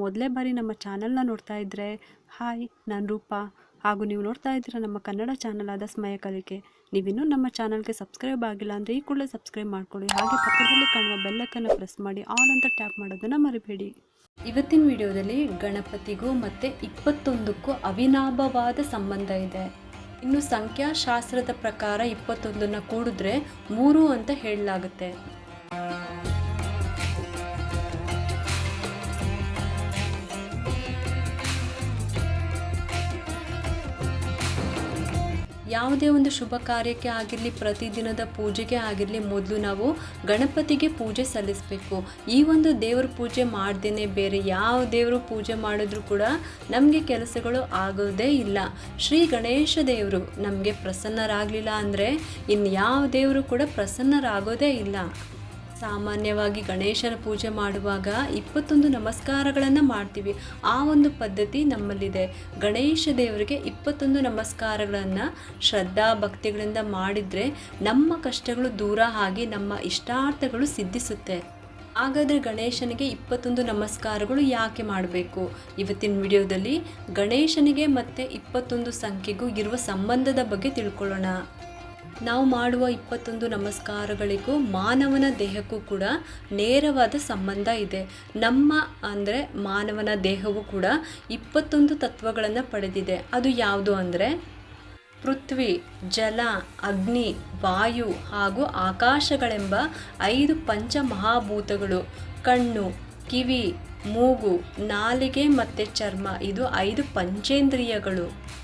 ಮೊದಲೇ ಬಾರಿ ನಮ್ಮ ಚಾನಲ್ನ ನೋಡ್ತಾ ಇದ್ದರೆ ಹಾಯ್, ನಾನು ರೂಪಾ. ಹಾಗೂ ನೀವು ನೋಡ್ತಾ ಇದ್ದೀರ ನಮ್ಮ ಕನ್ನಡ ಚಾನಲ್ ಆದ ಸ್ಮಯ ಕಲಿಕೆ. ನೀವಿನ್ನೂ ನಮ್ಮ ಚಾನಲ್ಗೆ ಸಬ್ಸ್ಕ್ರೈಬ್ ಆಗಿಲ್ಲ ಅಂದರೆ ಈ ಕೂಡಲೇ ಸಬ್ಸ್ಕ್ರೈಬ್ ಮಾಡ್ಕೊಳ್ಳಿ. ಹಾಗೆ ಪಕ್ಕದಲ್ಲಿ ಕಾಣುವ ಬೆಲ್ಲಕ್ಕನ್ನು ಪ್ರೆಸ್ ಮಾಡಿ ಆಲ್ ಅಂತ ಟ್ಯಾಪ್ ಮಾಡೋದನ್ನು ಮರಿಬೇಡಿ. ಇವತ್ತಿನ ವಿಡಿಯೋದಲ್ಲಿ ಗಣಪತಿಗೂ ಮತ್ತು ಇಪ್ಪತ್ತೊಂದಕ್ಕೂ ಅವಿನಾಭವಾದ ಸಂಬಂಧ ಇದೆ. ಇನ್ನು ಸಂಖ್ಯಾಶಾಸ್ತ್ರದ ಪ್ರಕಾರ ಇಪ್ಪತ್ತೊಂದನ್ನು ಕೂಡಿದ್ರೆ ಮೂರು ಅಂತ ಹೇಳಲಾಗುತ್ತೆ. ಯಾವುದೇ ಒಂದು ಶುಭ ಕಾರ್ಯಕ್ಕೆ ಆಗಿರಲಿ, ಪ್ರತಿದಿನದ ಪೂಜೆಗೆ ಆಗಿರಲಿ, ಮೊದಲು ನಾವು ಗಣಪತಿಗೆ ಪೂಜೆ ಸಲ್ಲಿಸಬೇಕು. ಈ ಒಂದು ದೇವ್ರ ಪೂಜೆ ಮಾಡ್ದೇನೆ ಬೇರೆ ಯಾವ ದೇವರು ಪೂಜೆ ಮಾಡಿದ್ರು ಕೂಡ ನಮಗೆ ಕೆಲಸಗಳು ಆಗೋದೇ ಇಲ್ಲ. ಶ್ರೀ ಗಣೇಶ ದೇವರು ನಮಗೆ ಪ್ರಸನ್ನರಾಗಲಿಲ್ಲ ಅಂದರೆ ಇನ್ನು ಯಾವ ದೇವರು ಕೂಡ ಪ್ರಸನ್ನರಾಗೋದೇ ಇಲ್ಲ. ಸಾಮಾನ್ಯವಾಗಿ ಗಣೇಶನ ಪೂಜೆ ಮಾಡುವಾಗ ಇಪ್ಪತ್ತೊಂದು ನಮಸ್ಕಾರಗಳನ್ನು ಮಾಡ್ತೀವಿ. ಆ ಒಂದು ಪದ್ಧತಿ ನಮ್ಮಲ್ಲಿದೆ. ಗಣೇಶ ದೇವರಿಗೆ ಇಪ್ಪತ್ತೊಂದು ನಮಸ್ಕಾರಗಳನ್ನು ಶ್ರದ್ಧಾ ಭಕ್ತಿಗಳಿಂದ ಮಾಡಿದರೆ ನಮ್ಮ ಕಷ್ಟಗಳು ದೂರ ಆಗಿ ನಮ್ಮ ಇಷ್ಟಾರ್ಥಗಳು ಸಿದ್ಧಿಸುತ್ತೆ. ಹಾಗಾದರೆ ಗಣೇಶನಿಗೆ ಇಪ್ಪತ್ತೊಂದು ನಮಸ್ಕಾರಗಳು ಯಾಕೆ ಮಾಡಬೇಕು? ಇವತ್ತಿನ ವಿಡಿಯೋದಲ್ಲಿ ಗಣೇಶನಿಗೆ ಮತ್ತು ಇಪ್ಪತ್ತೊಂದು ಸಂಖ್ಯೆಗೂ ಇರುವ ಸಂಬಂಧದ ಬಗ್ಗೆ ತಿಳ್ಕೊಳ್ಳೋಣ. ನಾವು ಮಾಡುವ ಇಪ್ಪತ್ತೊಂದು ನಮಸ್ಕಾರಗಳಿಗೂ ಮಾನವನ ದೇಹಕ್ಕೂ ಕೂಡ ನೇರವಾದ ಸಂಬಂಧ ಇದೆ. ನಮ್ಮ ಅಂದರೆ ಮಾನವನ ದೇಹವು ಕೂಡ ಇಪ್ಪತ್ತೊಂದು ತತ್ವಗಳನ್ನು ಪಡೆದಿದೆ. ಅದು ಯಾವುದು ಅಂದರೆ ಪೃಥ್ವಿ, ಜಲ, ಅಗ್ನಿ, ವಾಯು ಹಾಗೂ ಆಕಾಶಗಳೆಂಬ ಐದು ಪಂಚ ಮಹಾಭೂತಗಳು ಕಣ್ಣು, ಕಿವಿ, ಮೂಗು, ನಾಲಿಗೆ ಮತ್ತು ಚರ್ಮ, ಇದು ಐದು ಪಂಚೇಂದ್ರಿಯಗಳು.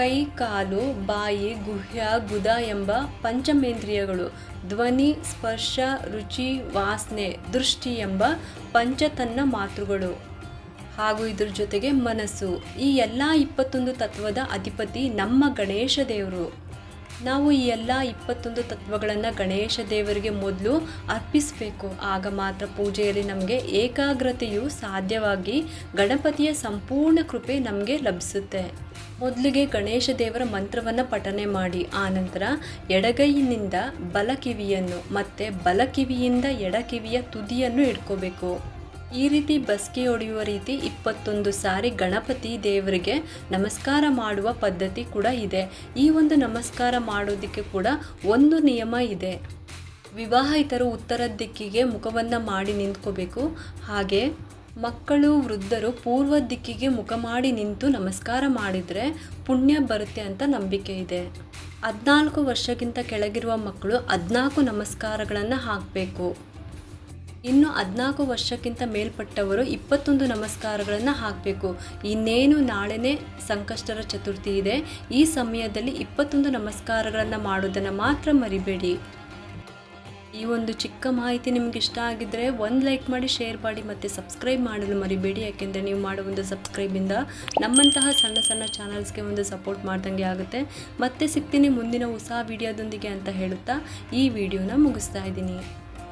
ಕೈ ಕಾಲು ಬಾಯಿ, ಗುಹ್ಯ, ಗುದ ಎಂಬ ಪಂಚಮೇಂದ್ರಿಯಗಳು, ಧ್ವನಿ, ಸ್ಪರ್ಶ, ರುಚಿ, ವಾಸನೆ, ದೃಷ್ಟಿ ಎಂಬ ಪಂಚತನ್ನ ಮಾತೃಗಳು. ಹಾಗೂ ಇದ್ರ ಜೊತೆಗೆ ಮನಸ್ಸು. ಈ ಎಲ್ಲ ಇಪ್ಪತ್ತೊಂದು ತತ್ವದ ಅಧಿಪತಿ ನಮ್ಮ ಗಣೇಶ ದೇವರು. ನಾವು ಈ ಎಲ್ಲ ಇಪ್ಪತ್ತೊಂದು ತತ್ವಗಳನ್ನು ಗಣೇಶ ದೇವರಿಗೆ ಮೊದಲು ಅರ್ಪಿಸಬೇಕು. ಆಗ ಮಾತ್ರ ಪೂಜೆಯಲ್ಲಿ ನಮಗೆ ಏಕಾಗ್ರತೆಯು ಸಾಧ್ಯವಾಗಿ ಗಣಪತಿಯ ಸಂಪೂರ್ಣ ಕೃಪೆ ನಮಗೆ ಲಭಿಸುತ್ತೆ. ಮೊದಲಿಗೆ ಗಣೇಶ ದೇವರ ಮಂತ್ರವನ್ನು ಪಠನೆ ಮಾಡಿ ಆನಂತರ ಎಡಗೈಯಿನಿಂದ ಬಲ ಕಿವಿಯನ್ನು ಮತ್ತು ಬಲ ಕಿವಿಯಿಂದ ಎಡ ಕಿವಿಯ ತುದಿಯನ್ನು ಇಟ್ಕೋಬೇಕು ಈ ರೀತಿ ಬಸ್ಕಿ ಹೊಡೆಯುವ ರೀತಿ ಇಪ್ಪತ್ತೊಂದು ಸಾರಿ ಗಣಪತಿ ದೇವರಿಗೆ ನಮಸ್ಕಾರ ಮಾಡುವ ಪದ್ಧತಿ ಕೂಡ ಇದೆ. ಈ ಒಂದು ನಮಸ್ಕಾರ ಮಾಡೋದಕ್ಕೆ ಕೂಡ ಒಂದು ನಿಯಮ ಇದೆ. ವಿವಾಹಿತರು ಉತ್ತರ ದಿಕ್ಕಿಗೆ ಮುಖವನ್ನು ಮಾಡಿ ನಿಂತ್ಕೋಬೇಕು. ಹಾಗೆ ಮಕ್ಕಳು, ವೃದ್ಧರು ಪೂರ್ವ ದಿಕ್ಕಿಗೆ ಮುಖ ಮಾಡಿ ನಿಂತು ನಮಸ್ಕಾರ ಮಾಡಿದರೆ ಪುಣ್ಯ ಬರುತ್ತೆ ಅಂತ ನಂಬಿಕೆ ಇದೆ. ಹದಿನಾಲ್ಕು ವರ್ಷಕ್ಕಿಂತ ಕೆಳಗಿರುವ ಮಕ್ಕಳು ಹದಿನಾಲ್ಕು ನಮಸ್ಕಾರಗಳನ್ನು ಹಾಕಬೇಕು. ಇನ್ನು ಹದಿನಾಲ್ಕು ವರ್ಷಕ್ಕಿಂತ ಮೇಲ್ಪಟ್ಟವರು ಇಪ್ಪತ್ತೊಂದು ನಮಸ್ಕಾರಗಳನ್ನು ಹಾಕಬೇಕು. ಇನ್ನೇನು ನಾಳೆನೇ ಸಂಕಷ್ಟರ ಚತುರ್ಥಿ ಇದೆ. ಈ ಸಮಯದಲ್ಲಿ ಇಪ್ಪತ್ತೊಂದು ನಮಸ್ಕಾರಗಳನ್ನು ಮಾಡೋದನ್ನು ಮಾತ್ರ ಮರಿಬೇಡಿ. ಈ ಒಂದು ಚಿಕ್ಕ ಮಾಹಿತಿ ನಿಮ್ಗೆ ಇಷ್ಟ ಆಗಿದ್ದರೆ ಒಂದು ಲೈಕ್ ಮಾಡಿ, ಶೇರ್ ಮಾಡಿ ಮತ್ತು ಸಬ್ಸ್ಕ್ರೈಬ್ ಮಾಡಲು ಮರಿಬೇಡಿ. ಯಾಕೆಂದರೆ ನೀವು ಮಾಡೋ ಒಂದು ಸಬ್ಸ್ಕ್ರೈಬಿಂದ ನಮ್ಮಂತಹ ಸಣ್ಣ ಸಣ್ಣ ಚಾನಲ್ಸ್ಗೆ ಒಂದು ಸಪೋರ್ಟ್ ಮಾಡ್ದಂಗೆ ಆಗುತ್ತೆ. ಮತ್ತೆ ಸಿಗ್ತೀನಿ ಮುಂದಿನ ಹೊಸ ವಿಡಿಯೋದೊಂದಿಗೆ ಅಂತ ಹೇಳುತ್ತಾ ಈ ವಿಡಿಯೋನ ಮುಗಿಸ್ತಾ ಇದ್ದೀನಿ.